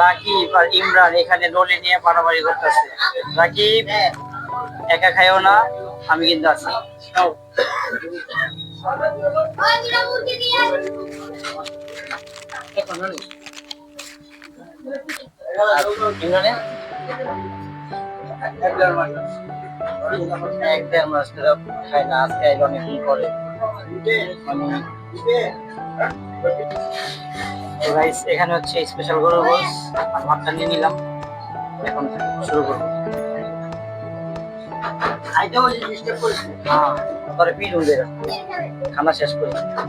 রাকিব আর ইমরান এখানে নলি নিয়ে পারাপারি করতেছে। রাকিব, একা খাইও না, আমি কিন্তু আছি। এক খাই না, আজকে অনেকদিন পরে। মানে তো গাইস এখানে হচ্ছে স্পেশাল গরুর গোস আর ভাতটা নিয়ে নিলাম। এখন শুরু করব। হ্যাঁ পরে পিল উঠবে খানা শেষ করি। হ্যাঁ।